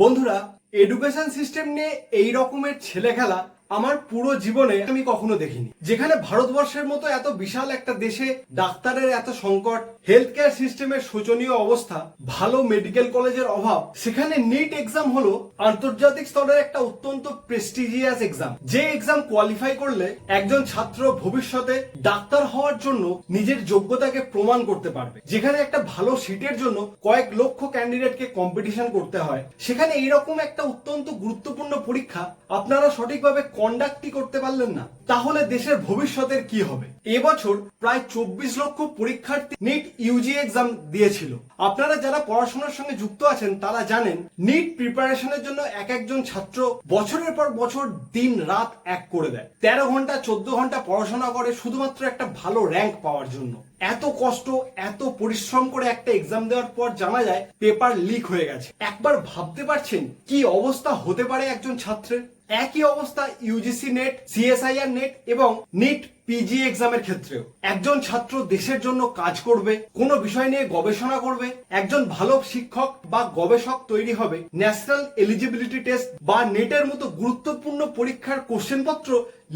বন্ধুরা education system নিয়ে এই রকমের ছেলে খেলা আমার পুরো জীবনে আমি কখনো দেখিনি। যেখানে ভারতবর্ষের মতো এত বিশাল একটা দেশে ডাক্তারের এত সংকট হেলথ কেয়ার সিস্টেমের শোচনীয় অবস্থা, ভালো মেডিকেল কলেজের অভাব, সেখানে নিট এক্সাম হলো আন্তর্জাতিক স্তরের একটা অত্যন্ত প্রেস্টিজিয়াস এক্সাম যে এক্সাম কোয়ালিফাই করলে একজন ছাত্র ভবিষ্যতে ডাক্তার হওয়ার জন্য নিজের যোগ্যতাকে প্রমাণ করতে পারবে। যেখানে একটা ভালো সিটের জন্য কয়েক লক্ষ ক্যান্ডিডেটকে কম্পিটিশন করতে হয়। সেখানে এইরকম একটা অত্যন্ত গুরুত্বপূর্ণ পরীক্ষা আপনারা সঠিকভাবে কন্ডাক্টই করতে পারলেন না, তাহলে দেশের ভবিষ্যতের কি হবে? এবছর প্রায় চব্বিশ লক্ষ পরীক্ষার্থী নিট ইউজি এক্সাম দিয়েছিল। আপনারা যারা পড়াশোনার সঙ্গে যুক্ত আছেন, তারা জানেন নিট প্রিপারেশনের জন্য এক একজন ছাত্র বছরের পর বছর দিন রাত এক করে দেয়। তেরো ঘণ্টা, চোদ্দ ঘণ্টা পড়াশোনা করে শুধুমাত্র একটা ভালো র্যাঙ্ক পাওয়ার জন্য। এত কষ্ট, এত পরিশ্রম করে একটা এক্সাম দেওয়ার পর জানা যায় পেপার লিক হয়ে গেছে। একবার ভাবতে পারছেন কি অবস্থা হতে পারে একজন ছাত্রের? একই অবস্থা ইউজিসি নেট সিএসআইআর নেট এবং নিট পিজি এক্সামের ক্ষেত্রেও। একজন ছাত্র দেশের জন্য কাজ করবে, কোনো বিষয় নিয়ে গবেষণা করবে, একজন ভালো শিক্ষক বা গবেষক তৈরি হবে, ন্যাশনাল এলিজিবিলিটি টেস্ট বা নেটের মতো গুরুত্বপূর্ণ পরীক্ষার কোশ্চেনপত্র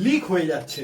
লিক হয়ে যাচ্ছে।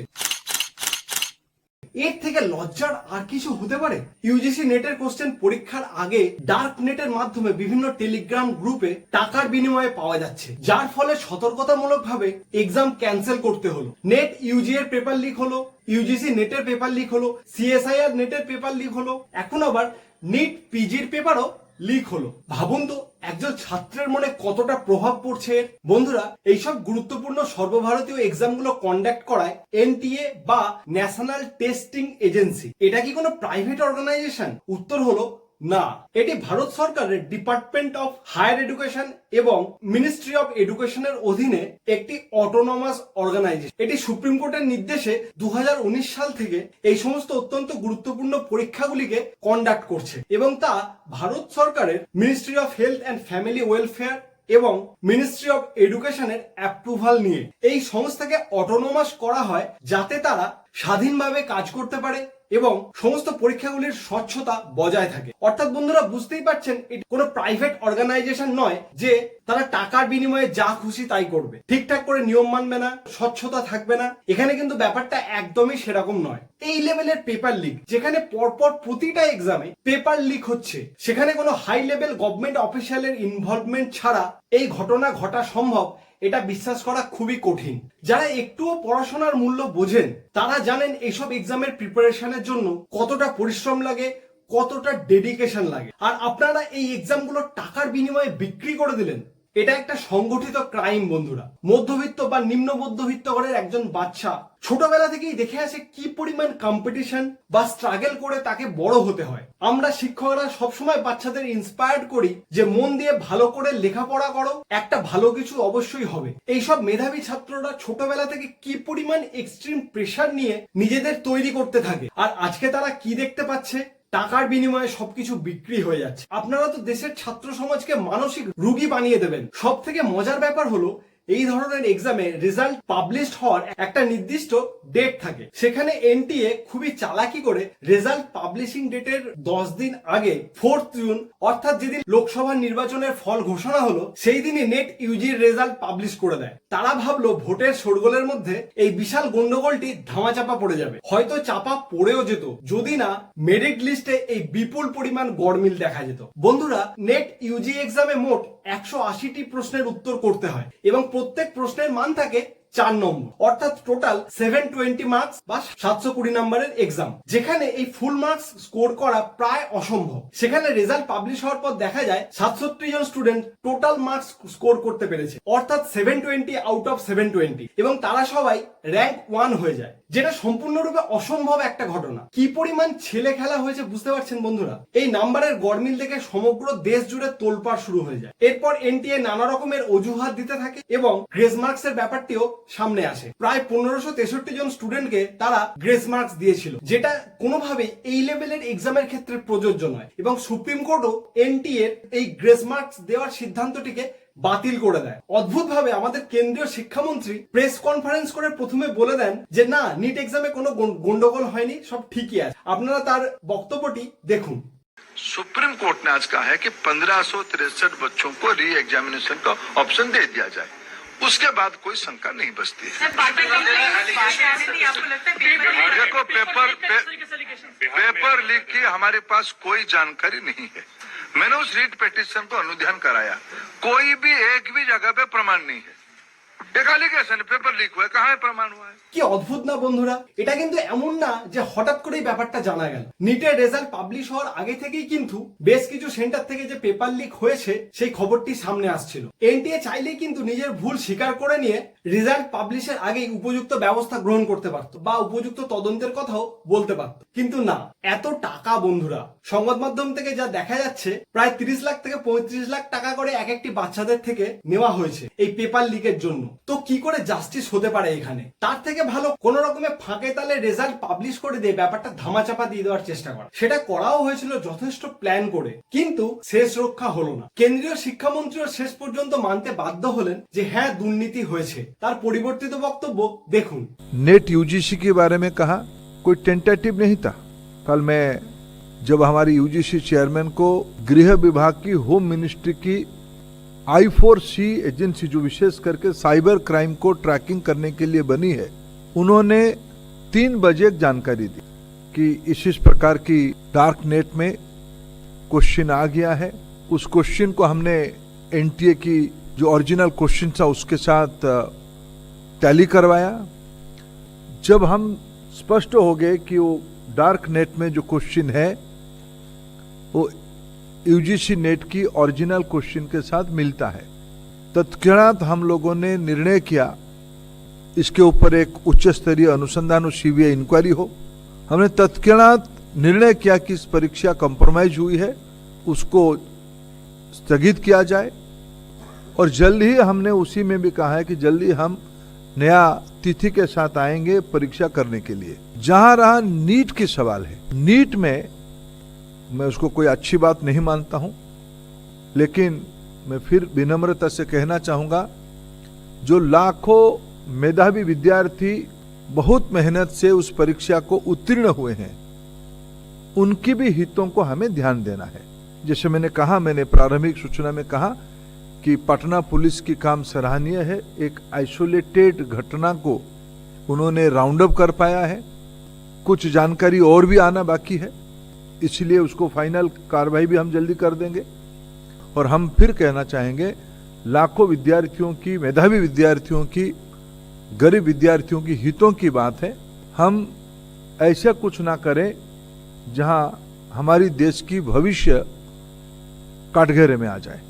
এর থেকে লজ্জার আর কিছু হতে পারে? ইউজিসি নেটের কোশ্চেন পরীক্ষার আগে ডার্ক নেটের মাধ্যমে বিভিন্ন টেলিগ্রাম গ্রুপে টাকার বিনিময়ে পাওয়া যাচ্ছে। যার ফলে সতর্কতামূলক ভাবে এক্সাম ক্যান্সেল করতে হলো। নেট ইউজি এর পেপার লিক হলো ইউজিসি নেটের পেপার লিক হলো সিএসআইআর নেটের পেপার লিক হলো। এখন আবার নিট পিজির পেপারও লিক হলো। ভাবুন তো, একজন ছাত্রের মনে কতটা প্রভাব পড়ছে। বন্ধুরা, এইসব গুরুত্বপূর্ণ সর্বভারতীয় এক্সামগুলো কন্ডাক্ট করায় এনটিএ বা ন্যাশনাল টেস্টিং এজেন্সি এটা কি কোনো প্রাইভেট অর্গানাইজেশন উত্তর হলো না, এটি ভারত সরকারের ডিপার্টমেন্ট অফ হায়ার এডুকেশন এবং মিনিস্ট্রি অফ এডুকেশনের অধীনে একটি অটোনমাস অর্গানাইজেশন এটি সুপ্রিম কোর্টের নির্দেশে দু হাজার উনিশ সাল থেকে এই সমস্ত অত্যন্ত গুরুত্বপূর্ণ পরীক্ষাগুলিকে কন্ডাক্ট করছে এবং তা ভারত সরকারের ministry of health and family welfare এবং মিনিস্ট্রি অফ এডুকেশনের অ্যাপ্রুভাল নিয়ে। এই সংস্থাকে অটোনোমাস করা হয় যাতে তারা স্বাধীনভাবে কাজ করতে পারে এবং সমস্ত পরীক্ষাগুলির স্বচ্ছতা বজায় থাকে। অর্থাৎ বন্ধুরা, বুঝতেই পারছেন, এটি কোনো প্রাইভেট অর্গানাইজেশন নয় যে তারা টাকার বিনিময়ে যা খুশি তাই করবে। ঠিকঠাক করে নিয়ম মানবে না, স্বচ্ছতা থাকবে না। এখানে কিন্তু ব্যাপারটা একদমই সেরকম নয়। এই লেভেলের পেপার লিক যেখানে পরপর প্রতিটা এক্সামে পেপার লিক হচ্ছে, সেখানে কোনো হাই লেভেল গভর্নমেন্ট অফিসিয়ালের ইনভলভমেন্ট ছাড়া এই ঘটনা ঘটা সম্ভব এটা বিশ্বাস করা খুবই কঠিন। যারা একটুও পড়াশোনার মূল্য বোঝেন, তারা জানেন এইসব এক্সামের প্রিপারেশনের জন্য কতটা পরিশ্রম লাগে, কতটা ডেডিকেশন লাগে। আর আপনারা এই এক্সামগুলো টাকার বিনিময়ে বিক্রি করে দিলেন, এটা একটা সংগঠিত ক্রাইম বন্ধুরা। মধ্যবিত্ত বা নিম্ন মধ্যবিত্ত ঘরের একজন বাচ্চা ছোটবেলা থেকেই দেখে আসে কি পরিমাণ কম্পিটিশন বা স্ট্রাগল করে তাকে বড় হতে হয়। আমরা শিক্ষকরা সবসময় বাচ্চাদের ইন্সপায়ার্ড করি যে মন দিয়ে ভালো করে লেখাপড়া করো, একটা ভালো কিছু অবশ্যই হবে। এইসব মেধাবী ছাত্ররা ছোটবেলা থেকে কি পরিমাণ এক্সট্রিম প্রেশার নিয়ে নিজেদের তৈরি করতে থাকে, আর আজকে তারা কি দেখতে পাচ্ছে? টাকার বিনিময়ে সবকিছু বিক্রি হয়ে যাচ্ছে। আপনারা তো দেশের ছাত্র সমাজকে মানসিক রুগী বানিয়ে দেবেন। সব থেকে মজার ব্যাপার হলো এই ধরনের এক্সামে রেজাল্ট পাবলিশড হওয়ার একটা নির্দিষ্ট ডেট থাকে। সেখানে এনটিএ খুবই চালাকি করে রেজাল্ট পাবলিশিং ডেটের দশ দিন আগে ফোর্থ জুন অর্থাৎ যেদিন লোকসভা নির্বাচনের ফল ঘোষণা হলো, সেই দিনই নেট ইউজির রেজাল্ট পাবলিশ করে দেয়। তারা ভাবলো ভোটের শোরগোলের মধ্যে এই বিশাল গন্ডগোলটি ধামাচাপা পড়ে যাবে। হয়তো চাপা পড়েও যেত, যদি না মেরিট লিস্টে এই বিপুল পরিমাণ গড়মিল দেখা যেত। বন্ধুরা নেট ইউজি এক্সামে মোট একশো আশিটি প্রশ্নের উত্তর করতে হয় এবং প্রত্যেক প্রশ্নের মান থাকে চার নম্বর। অর্থাৎ টোটাল সেভেন টোয়েন্টি মার্কস বা সাতশো কুড়ি নম্বরের এক্সাম যেখানে এই ফুল মার্কস স্কোর করা প্রায় অসম্ভব। সেখানে রেজাল্ট পাবলিশ হওয়ার পর দেখা যায় সাতষট্টি জন স্টুডেন্ট টোটাল মার্কস স্কোর করতে পেরেছে। অর্থাৎ seven twenty out of seven twenty এবং তারা সবাই র্যাঙ্ক ওয়ান হয়ে যায়। যেটা সম্পূর্ণরূপে অসম্ভব একটা ঘটনা। কি পরিমাণ ছেলে খেলা হয়েছে বুঝতে পারছেন বন্ধুরা? এই নাম্বারের গড়মিল দেখে সমগ্র দেশ জুড়ে তোলপাড় শুরু হয়ে যায়। এরপর এনটিএ নানা রকমের অজুহাত দিতে থাকে এবং গ্রেস মার্কস এর ব্যাপারটিও সামনে আসে প্রায় পনেরোশো তেষট্টি জন স্টুডেন্টকে তারা গ্রেস মার্কস দিয়েছিল যেটা কোনোভাবেই এই লেভেলের এক্সামের ক্ষেত্রে প্রযোজ্য নয় এবং সুপ্রিম কোর্টও এনটিএ এই গ্রেস মার্কস দেওয়ার সিদ্ধান্তটিকে বাতিল করে দেয় অদ্ভুতভাবে আমাদের কেন্দ্রীয় শিক্ষামন্ত্রী প্রেস কনফারেন্স করে প্রথমে বলে দেন যে না নিট এক্সামে কোনো গন্ডগোল হয়নি সব ঠিকই আছে আপনারা তার বক্তব্যটি দেখুন सुप्रीम कोर्ट ने आज कहा है कि पंद्रह बच्चों को री एग्जामिनेशन का ऑप्शन दे दिया जाए उसके बाद कोई शंका नहीं बचती है। है। देखो पेपर पेपर लीक की हमारे पास कोई जानकारी नहीं है। मैंने उस रीट पिटिशन को अनुध्यान कराया। कोई भी एक भी जगह पे प्रमाण नहीं है। एक एलिगेशन पेपर लीक हुआ है कहाँ है प्रमाण हुआ है কি অদ্ভুত না বন্ধুরা এটা কিন্তু এমন না যে হঠাৎ করেই ব্যাপারটা জানা গেল নিটের রেজাল্ট পাবলিশ হওয়ার আগে থেকেই কিন্তু বেশ কিছু সেন্টার থেকে যে পেপার লিক হয়েছে সেই খবরটি সামনে আসছিল এনটিএ চাইলেই কিন্তু নিজের ভুল স্বীকার করে নিয়ে রেজাল্ট পাবলিশের আগেই উপযুক্ত ব্যবস্থা গ্রহণ করতে পারত বা উপযুক্ত তদন্তের কথাও বলতে পারত। কিন্তু না, এত টাকা বন্ধুরা। সংবাদ মাধ্যম থেকে যা দেখা যাচ্ছে, প্রায় তিরিশ লাখ থেকে পঁয়ত্রিশ লাখ টাকা করে এক একটি বাচ্চাদের থেকে নেওয়া হয়েছে এই পেপার লিকের জন্য। তো কি করে জাস্টিস হতে পারে এখানে? তার থেকে ভালো কোন রকমের ফাঁকে তালে রেজাল্ট পাবলিশ করে দিয়ে ব্যাপারটা ধামাচাপা দিয়ে দেওয়ার চেষ্টা করা। সেটা করাও হয়েছিল যথেষ্ট প্ল্যান করে, কিন্তু শেষ রক্ষা হলো না। কেন্দ্রীয় শিক্ষামন্ত্রীও শেষ পর্যন্ত মানতে বাধ্য হলেন যে হ্যাঁ দুর্নীতি হয়েছে। তার পরিবর্তিত বক্তব্য দেখুন नेट यूजीसी के बारे में कहा कोई टेंटेटिव नहीं था कल मैं जब हमारी यूजीसी चेयरमैन को गृह विभाग की होम मिनिस्ट्री की आई फोर सी एजेंसी जो विशेष करके साइबर क्राइम को ट्रैकिंग करने के लिए बनी है उन्होंने तीन बजे एक जानकारी दी कि इस इस प्रकार की डार्क नेट में क्वेश्चन आ गया है उस क्वेश्चन को हमने एनटीए की जो ओरिजिनल क्वेश्चन था उसके साथ टैली करवाया। जब हम स्पष्ट हो गए कि वो डार्क नेट में जो क्वेश्चन है, वो यूजीसी नेट की ओरिजिनल क्वेश्चन के साथ मिलता है। तत्क्षणात हम लोगों ने निर्णय किया, इसके ऊपर एक उच्च स्तरीय अनुसंधान और सीबीआई इंक्वायरी हो। हमने तत्क्षणात निर्णय किया कि इस परीक्षा कंप्रोमाइज हुई है, उसको स्थगित किया जाए, और जल्द ही हमने उसी में भी कहा है कि जल्दी हम नया तिथि के साथ आएँगे परीक्षा करने के लिए। जहाँ रहा नीट की सवाल है। नीट में मैं उसको कोई अच्छी बात नहीं मानता हूँ, लेकिन मैं फिर विनम्रता से कहना चाहूँगा, जो लाखों मेधावी विद्यार्थी बहुत मेहनत से उस परीक्षा को उत्तीर्ण हुए हैं, उनकी भी हितों को हमें ध्यान देना है। जैसे मैंने कहा, मैंने प्रारंभिक सूचना में कहा कि पटना पुलिस की काम सराहनीय है। एक आइसोलेटेड घटना को उन्होंने राउंड अप कर पाया है। कुछ जानकारी और भी आना बाकी है। इसलिए उसको फाइनल कार्रवाई भी हम जल्दी कर देंगे। और हम फिर कहना चाहेंगे, लाखों विद्यार्थियों की, मेधावी विद्यार्थियों की, गरीब विद्यार्थियों की हितों की बात है। हम ऐसा कुछ ना करें जहाँ हमारी देश की भविष्य काटघरे में आ जाए।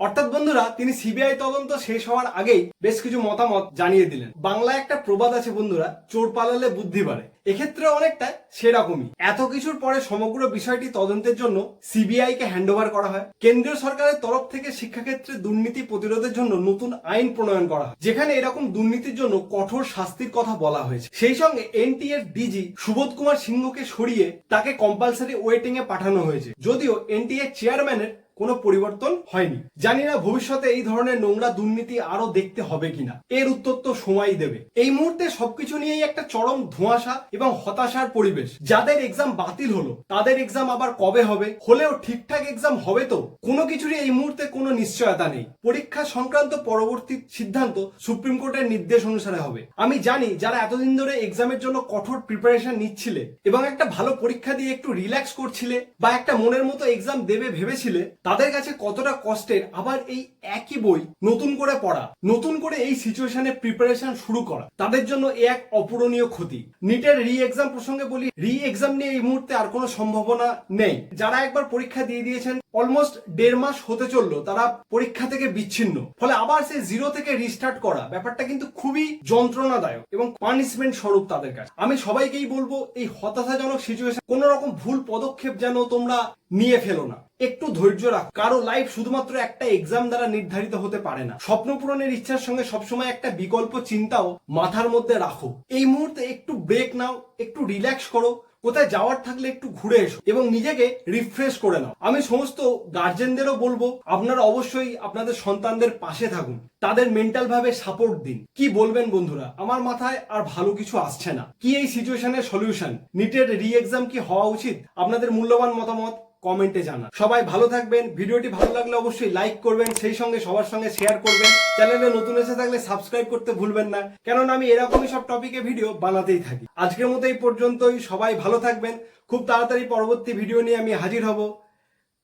অর্থাৎ বন্ধুরা, তিনি সিবিআই তদন্ত শেষ হওয়ার আগেই বেশ কিছু মতামত জানিয়ে দিলেন। বাংলায় একটা প্রবাদ আছে বন্ধুরা, চোর পালালে বুদ্ধি বাড়ে। এক্ষেত্রে অনেকটা সেরকমই। এত কিছুর পরে সমগ্র বিষয়টি তদন্তের জন্য সিবিআই কে হ্যান্ডওভার করা হয়। কেন্দ্রীয় সরকারের তরফ থেকে শিক্ষাক্ষেত্রে দুর্নীতি প্রতিরোধের জন্য নতুন আইন প্রণয়ন করা হয়। যেখানে এরকম দুর্নীতির জন্য কঠোর শাস্তির কথা বলা হয়েছে। সেই সঙ্গে এনটিএর ডিজি সুবোধ কুমার সিংহকে সরিয়ে তাকে কম্পালসারি ওয়েটিং এ পাঠানো হয়েছে। যদিও এনটিএ চেয়ারম্যানের কোনো পরিবর্তন হয়নি। জানি না ভবিষ্যতে এই ধরনের নোংরা দুর্নীতি আরও দেখতে হবে কিনা। এর উত্তর তো সময়ই দেবে। এই মুহূর্তে সবকিছু নিয়েই একটা চরম ধোঁয়াশা এবং হতাশার পরিবেশ। যাদের এক্সাম বাতিল হলো, তাদের এক্সাম আবার কবে হবে? হলেও ঠিকঠাক এক্সাম হবে তো? কোনো কিছুরই এই মুহূর্তে কোনো নিশ্চয়তা নেই। পরীক্ষা সংক্রান্ত পরবর্তী সিদ্ধান্ত সুপ্রিম কোর্টের নির্দেশ অনুসারে হবে। আমি জানি যারা এতদিন ধরে এক্সামের জন্য কঠোর প্রিপারেশন নিচ্ছিলে এবং একটা ভালো পরীক্ষা দিয়ে একটু রিল্যাক্স করছিলে বা একটা মনের মতো এক্সাম দেবে ভেবেছিলে তাদের কাছে কতটা কষ্টের, আবার এই একই বই নতুন করে পড়া, নতুন করে এই সিচুয়েশনে প্রিপারেশন শুরু করা, তাদের জন্য এ এক অপূরণীয় ক্ষতি। নিটের রি এক্সাম প্রসঙ্গে বলি রি এক্সাম নিয়ে এই মুহূর্তে আর কোনো সম্ভাবনা নেই। যারা একবার পরীক্ষা দিয়ে দিয়েছেন অলমোস্ট দেড় মাস হতে চলল, তারা পরীক্ষা থেকে বিচ্ছিন্ন। ফলে আবার সে জিরো থেকে রিস্টার্ট করা ব্যাপারটা কিন্তু খুবই যন্ত্রণাদায়ক এবং পানিশমেন্ট স্বরূপ তাদের কাছে। আমি সবাইকেই বলব, এই হতাশাজনক সিচুয়েশন কোন রকম ভুল পদক্ষেপ যেন তোমরা নিয়ে ফেলো না। একটু ধৈর্য রাখো। কারও লাইফ শুধুমাত্র একটা এক্সাম দ্বারা নির্ধারিত হতে পারে না। স্বপ্ন পূরণের ইচ্ছার সঙ্গে সবসময় একটা বিকল্প চিন্তাও মাথার মধ্যে রাখো। এই মুহূর্তে একটু ব্রেক নাও, একটু রিল্যাক্স করো, কোথায় যাওয়ার থাকলে একটু ঘুরে এসো এবং নিজেকে রিফ্রেশ করে নাও। আমি সমস্ত গার্জেনদেরও বলব, আপনারা অবশ্যই আপনাদের সন্তানদের পাশে থাকুন। তাদের মেন্টাল ভাবে সাপোর্ট দিন। কি বলবেন বন্ধুরা? আমার মাথায় আর ভালো কিছু আসছে না। কি এই সিচুয়েশনের সলিউশন নিটের রি এক্সাম কি হওয়া উচিত? আপনাদের মূল্যবান মতামত কমেন্টে জানান। সবাই ভালো থাকবেন, ভিডিওটি ভালো লাগলে অবশ্যই লাইক করবেন, সেই সঙ্গে সবার সঙ্গে শেয়ার করবেন। চ্যানেলে নতুন এসে থাকলে সাবস্ক্রাইব করতে ভুলবেন না। কেননা আমি এরকমই সব টপিকে ভিডিও বানাতেই থাকি। আজকের মতো এই পর্যন্তই, সবাই ভালো থাকবেন। খুব তাড়াতাড়ি পরবর্তী ভিডিও নিয়ে আমি হাজির হব।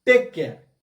Take care